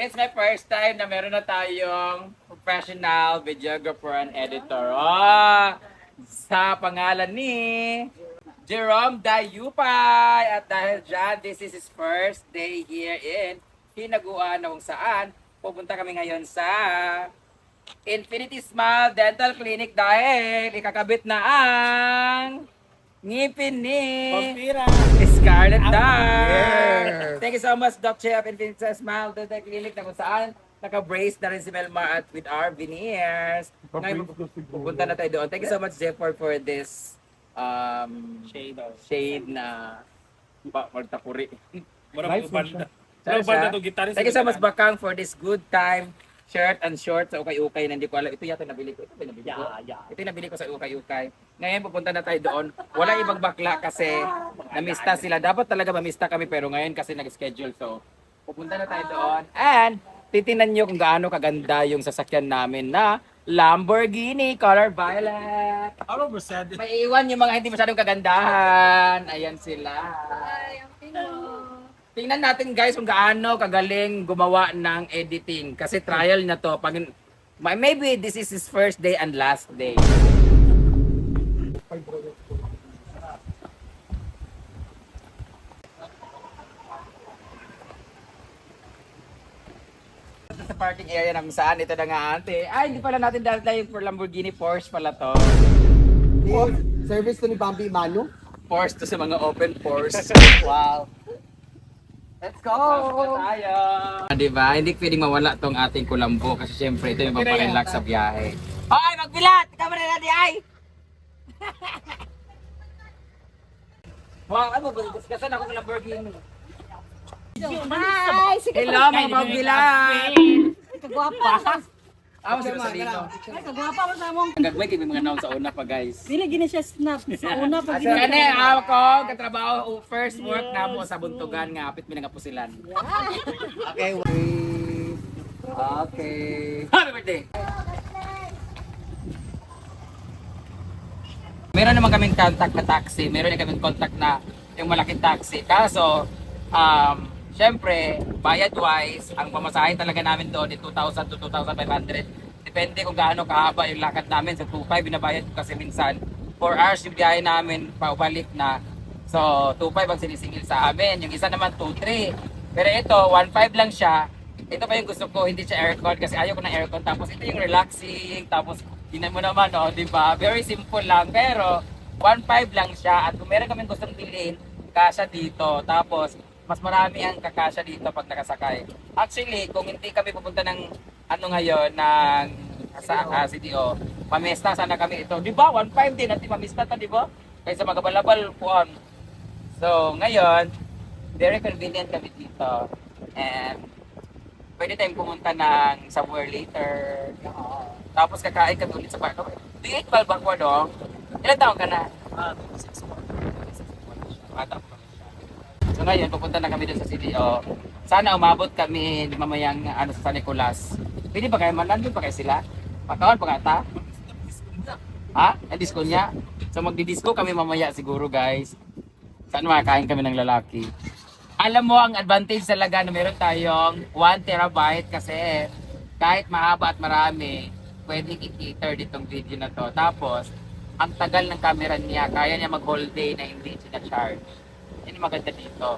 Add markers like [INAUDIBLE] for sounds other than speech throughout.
It's my first time na meron na tayong professional videographer and editor. Oh, sa pangalan ni Jerome Dayupay. At dahil dyan, this is his first day here in Hinaguan na kung saan pupunta kami ngayon sa Infinity Smile Dental Clinic dahil ikakabit na ang ngipin ni Pampira. Scarlet Dark. Yes. Thank you so much, Doc Chef Infinity Smile Dental Clinic na kung saan naka-brace na rin si Melmar at with our veneers. Ngayon, pupunta na tayo doon. Thank you so much, Jeff, for, for this um, Shade. shade na ba, magtapuri. Mura Nice banda. Siya, Mura banda to gitaris. Thank you so much, Bakang, for this good time shirt and short sa ukay-ukay na hindi ko alam. Ito yata nabili ko. Ito ba nabili ko? yeah. Ito yung nabili ko sa ukay-ukay. Ngayon pupunta na tayo doon. Wala ibang bakla kasi namista sila. Dapat talaga mamista kami pero ngayon kasi nag-schedule. So pupunta na tayo doon. And titingnan nyo kung gaano kaganda yung sasakyan namin na Lamborghini color violet. Ano ba sad? May iwan yung mga hindi masyadong kagandahan. Ayan sila. Tingnan natin guys kung gaano kagaling gumawa ng editing. Kasi trial na to. Pag, may- maybe this is his first day and last day. Sa parking area namin saan ito na nga ate. Ay, hindi pala natin dahil for Lamborghini Porsche pala to. Oh, service to ni Bambi Manu. Porsche to sa mga open Porsche. [LAUGHS] Wow. Let's go! tayo! Ah, di ba? Hindi pwedeng mawala tong ating kulambo kasi syempre ito yung paparelax sa biyahe. Hoy, magbilat! Kamera na di ay! wow, ano ba? Discusan ako ng Lamborghini. Hi! Sige Hello, mga magbilat! Kagwapa. Ako sila sa dito. Ay, kagwapa mo sa mong. Gagawin kayo mga naon sa una pa guys. [LAUGHS] Dili gini siya snap. Sa una pa gini. Kani ako, katrabaho, first work na mo sa buntugan nga, apit mi nga pusilan. [LAUGHS] Okay, wait. Okay. Happy birthday! Meron naman kaming contact na taxi. Meron din kaming contact na yung malaking taxi. Kaso, um, syempre, bayad-wise, ang pamasahe talaga namin doon is 2,000 to 2,500. Depende kung gaano kahaba yung lakad namin. Sa 2,500 binabayad ko kasi minsan 4 hours yung biyahe namin paubalik na. So, 2,500 ang sinisingil sa amin. Yung isa naman 2,300. Pero ito, 1,500 lang siya. Ito pa yung gusto ko, hindi siya aircon kasi ayaw ko ng aircon. Tapos ito yung relaxing, tapos tinan mo naman, oh, di ba? Very simple lang, pero 1.5 lang siya. At kung meron kami gustong bilhin, kasya dito. Tapos, mas marami ang kakasya dito pag nakasakay. Actually, kung hindi kami pupunta ng ano ngayon, ng sa uh, CDO, mamesta sana kami ito. Di ba? 1.5 din, at mamesta to, di ba? Kaysa magabalabal puan. So, ngayon, very convenient kami dito. And pwede tayong pumunta ng somewhere later. Tapos kakain kami ulit sa park. Do you eat balbakwa dong? Ilan taon ka na? Ah, six months. Bata pa kami siya. So ngayon, pupunta na kami doon sa CDO. Sana umabot kami mamayang ano sa San Nicolas. Pwede ba kayo malandun pa kayo sila? Pagkawan pa nga ta? Ha? Ang disco niya? So magdi-disco kami mamaya siguro guys. Saan makakain kami ng lalaki? Alam mo ang advantage talaga na meron tayong 1 terabyte kasi kahit mahaba at marami, pwedeng i-cater ditong video na to. Tapos, ang tagal ng camera niya, kaya niya mag whole day na hindi sina-charge. Yan yung maganda dito.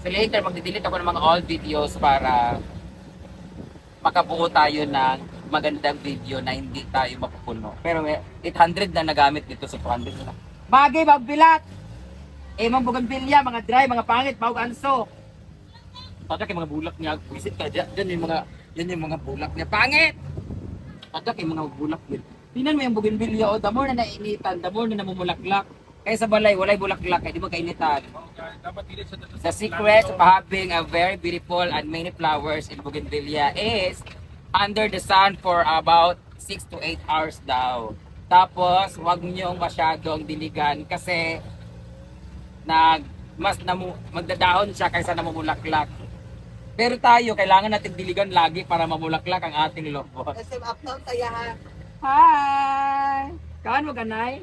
So later, magdi-delete ako ng mga old videos para makabuo tayo ng magandang video na hindi tayo mapupuno. Pero may 800 na nagamit dito sa 200 na. Bagay, magbilat! Eh, mga bugambilya, mga dry, mga pangit, bawag anso. Padak yung mga bulak niya. Visit ka dyan, dyan yung mga, yan yung mga bulak niya. Pangit! Padak yung mga bulak niya. Tingnan mo yung bougainvillea, o, the more na nainitan, the more na namumulaklak. Kaya sa balay, walay bulaklak, kaya di mo kainitan. Sa The secret of having a very beautiful and many flowers in bougainvillea is under the sun for about 6 to 8 hours daw. Tapos, wag niyong masyadong diligan kasi nag mas namu, magdadahon siya kaysa namumulaklak. Pero tayo, kailangan natin diligan lagi para mamulaklak ang ating lobo. SM Uptown tayo ha. Hi! Kaan mo ganay?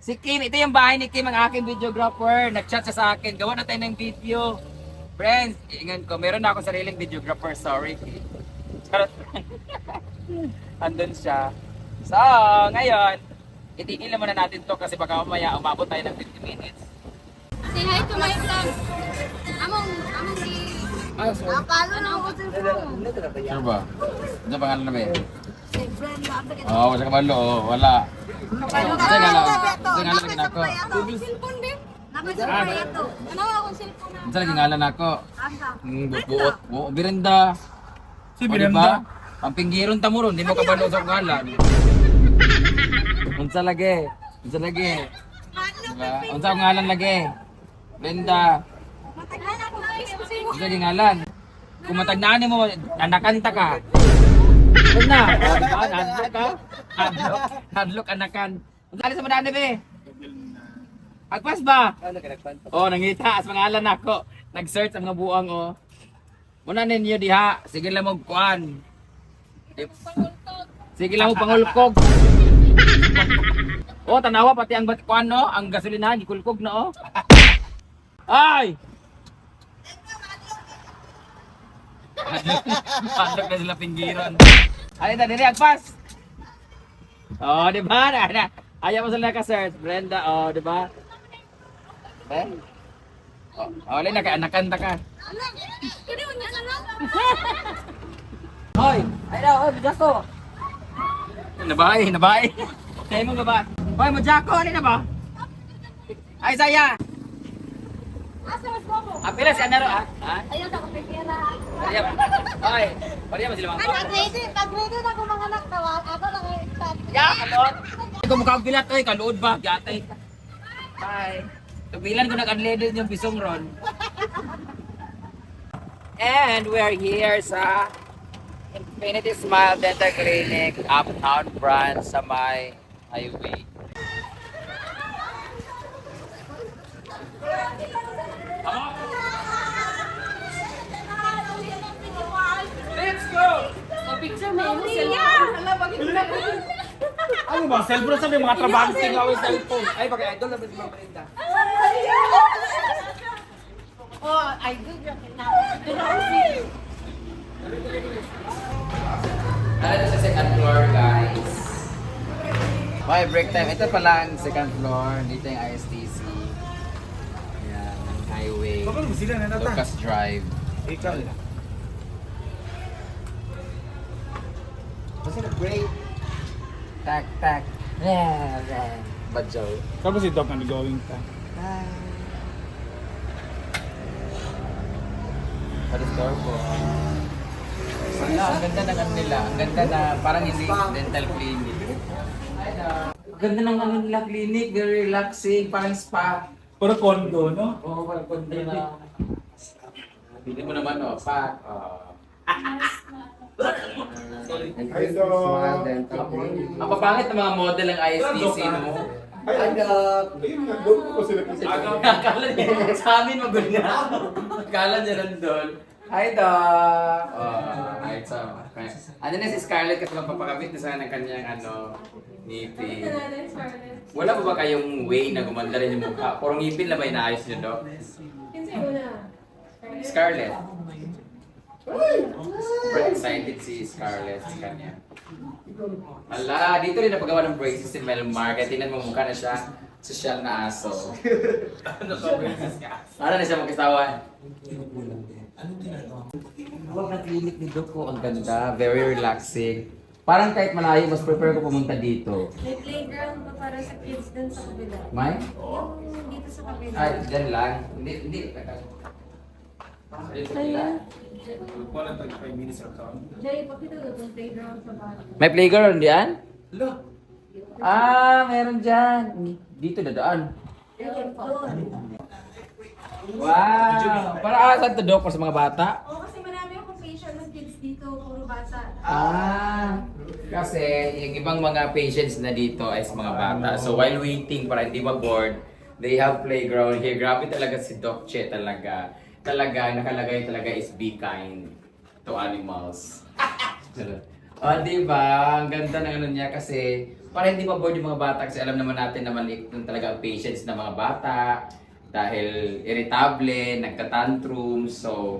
Si Kim, ito yung bahay ni Kim, ang aking videographer. Nag-chat siya sa akin, gawa na tayo ng video. Friends, ingat ko, meron na ako sariling videographer, sorry. Charot. [LAUGHS] Andun siya. So, ngayon, itigil na muna natin to kasi baka mamaya umabot tayo ng 50 minutes. Say hi to my vlog. Among, among. Ah, sorry. Napalo na ako sa phone. Sure ba? Ano pangalan na ba eh? Oo, oh, wala ka malo. Oh, wala. Ano Sa ngalan. Sa ngalan lagi nako. Cellphone, babe. Napay sa kaya to. Ano akong cellphone na? Sa lagi ngalan nako. Asa? Buot. Buot. Birenda. Si? Birenda. Ang pinggiron ta mo ron, di mo kabalo sa ngalan. Unsa lagi? Unsa lagi? Diba? Unsa ang ngalan lagi? Brenda. Matagal na ako na Unsa lagi ngalan? Kung matagnaan mo, anakanta ka. Ano na? O, diba? Hadlok ka? Hadlok. Hadlok anakan. Alis sa madani be? Agpas ba? Oh, nangita as pangalan nako. Nag-search ang mga buang oh. Muna ninyo diha, sige lang mo kuan. Sige lang mo oh, tanawa pati ang bat kuan no, ang gasolinahan gikulkog na oh. Ay! Padlok na sila pinggiron. Ay, ta diri agpas. Oh, di ba? Na, na. Ayaw mo sila ka-search, Brenda. Oh, di ba? Eh? Oh, oh, na ka anakanta ka. Na. Hoy! Ay daw, hoy, Jacko! Nabay, nabay. Kaya mo ba? Hoy, mo Jacko, alin na ba? Ay, saya! Asa mas bobo? Apila si Anaro, ah? Ha? Ayaw ako pipira. Pariya ba? Hoy, pariya ba sila mga Ano, ready na ako mga anak tawag, ako lang ay stop. Ya, kalot! Ikaw mukha ang pilat, oy, kaluod ba? Gatay ka. Bye. Tubilan ko nag-unleaded yung pisong ron. And we're here sa Infinity Smile Dental Clinic, Uptown branch sa may highway. Ano ba? Cellphone sa may mga trabaho tinglaw yung cellphone. Ay, pag idol na ba si Ma'am Brenda? Oh, I do yung Ano sa second floor, guys? Okay, break time. Ito pala ang second floor. Dito yung ISTC. Ayan, highway. Lucas Drive. Ikaw. Kasi nag-break. Tak, tak. Yeah, yeah. Badyaw. Kamu si Doc ang going ta. Pa-restore po. Ano, ang ganda ng ano nila. Ang ganda na parang hindi dental clinic. Ang ganda ng ano nila clinic. Very relaxing. Parang spa. Puro condo, no? Oo, parang kundi na. Pili mo naman, oh, pak. Oh. Dental Clinic. Ang papangit ng mga model ng ISTC, no? Hi, Doc. Akala niya, sa amin magulo nga. Akala niya nandun. Hi, Doc! Oh, hi, so. Ano na si Scarlett kasi magpapakabit na sana ng kanyang ano, ngipin. Wala pa ba kayong way na gumanda rin yung mukha? Puro ngipin na ba inaayos niyo, Doc? Scarlett. Super excited si Scarlett sa kanya. Ala, dito rin napagawa ng braces si Melmar. Kaya tingnan mo mukha na siya sosyal na aso. ano ka braces ka? Para na siya magkasawan. Huwag na clinic ni Doc ko. Ang ganda. Very relaxing. Parang kahit malayo, mas prefer ko pumunta dito. May playground pa para sa kids dun sa kabila. May? Yung dito sa kabila. Ay, dyan lang. Hindi, hindi. Lang. Wala tag 5 minutes sa account. Jay, pakita ko yung playground sa bata. May playground diyan? Ah, meron dyan. Dito dadaan. Doon. Wow! Para asan to Doc? Para sa mga bata? Oo, kasi marami akong patient ng kids dito, puro bata. Ah, kasi yung ibang mga patients na dito ay sa mga bata. So while waiting para hindi mag-board, they have playground here. Grabe talaga si Doc Che talaga. Talaga, nakalagay talaga is be kind to animals. oh, [LAUGHS] di ba? Ang ganda ng ano niya kasi para hindi ma-board yung mga bata kasi alam naman natin na maliit nun talaga ang patients ng mga bata. dahil irritable, nagtatantrum, so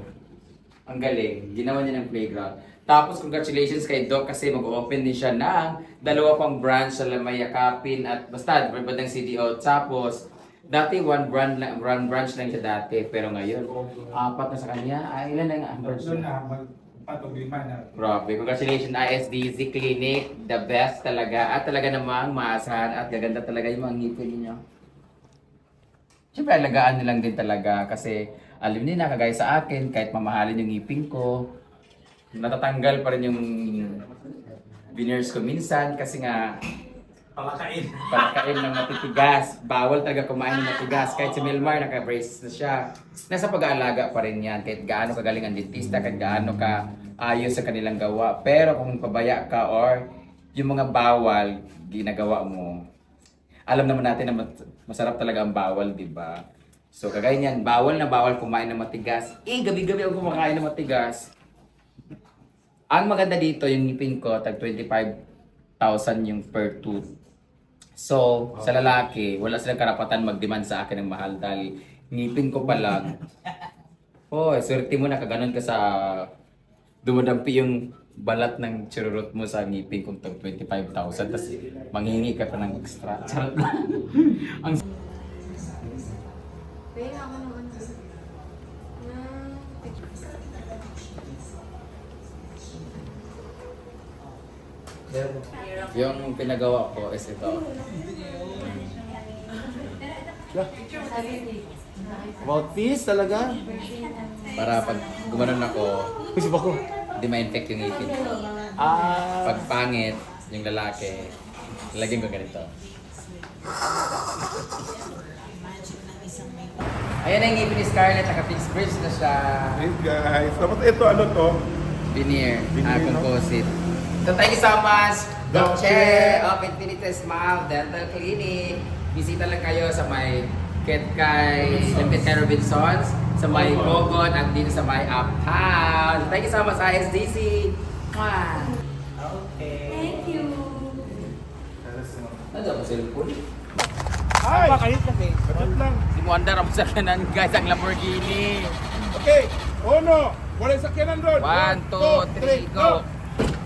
ang galing, ginawa niya ng playground. Tapos congratulations kay Doc kasi mag-open din siya ng dalawa pang branch sa Lamayakapin at basta bandang CDO. Tapos dati one brand lang, one branch lang siya dati pero ngayon apat na sa kanya. Ay, ilan na ang branch Doon na, magpatog lima na. Grabe, congratulations ISDZ Clinic, the best talaga at talaga namang maasahan at gaganda talaga yung mga ngipin niyo. Siyempre, alagaan nilang din talaga kasi alam niyo na, kagaya sa akin, kahit mamahalin yung ngipin ko, natatanggal pa rin yung veneers ko minsan kasi nga Palakain. pagkain ng matitigas. Bawal talaga kumain ng matigas. Kahit si Milmar, naka-brace na siya. Nasa pag-aalaga pa rin yan. Kahit gaano kagaling ang dentista, kahit gaano ka ayos sa kanilang gawa. Pero kung pabaya ka or yung mga bawal, ginagawa mo, alam naman natin na masarap talaga ang bawal, di ba? So kagaya niyan, bawal na bawal kumain ng matigas. Eh, gabi-gabi ako kumakain ng matigas. Ang maganda dito, yung ngipin ko, tag 25,000 yung per tooth. So, sa lalaki, wala silang karapatan mag-demand sa akin ng mahal dahil ngipin ko pa lang. [LAUGHS] Oh, swerte mo na kaganon ka sa dumadampi yung balat ng chururot mo sa ngipin kung tag 25,000 tapos manghingi ka pa ng extra. Charot lang. [LAUGHS] Ang yung pinagawa ko is ito. About this talaga? Para pag gumanon ako, Gusto ba ko? hindi ma-infect yung ngipin ko. Ah. Pag pangit, yung lalaki, lagyan ko ganito. Ayan na yung ngipin ni Scarlett, naka-fixed bridge na siya. Hey guys, tapos ito ano to? Veneer, Veneer, ah, no? composite. So thank you so much, Doc Doc Che Che. of Infinity Smile Dental Clinic. Bisita lang kayo sa may Ket kay Ket kay Robinsons, sa may Bogon at dito sa may Uptown. Thank you so much, ISDC. Mwah! Thank you. Ano ba cellphone? Ay! Pakahit lang eh. Pakahit lang. Si Wanda ang sakyanan guys, ang Lamborghini. Okay. Uno. Wala yung sakyanan doon. One, two, three, go!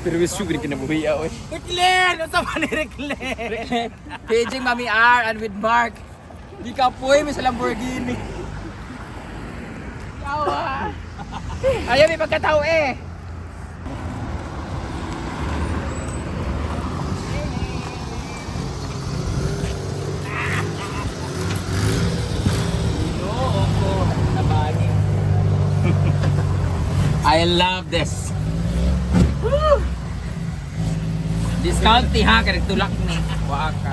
Pero wis sugar kinabuhi eh. Reclaire! Ano sa man ni Reclaire? Paging Mami R and with Mark. Di ka poy, may sa Lamborghini. Yawa! Ayaw may pagkatao eh. I love this. Discount ti ha, kaya tulak ni. Waka.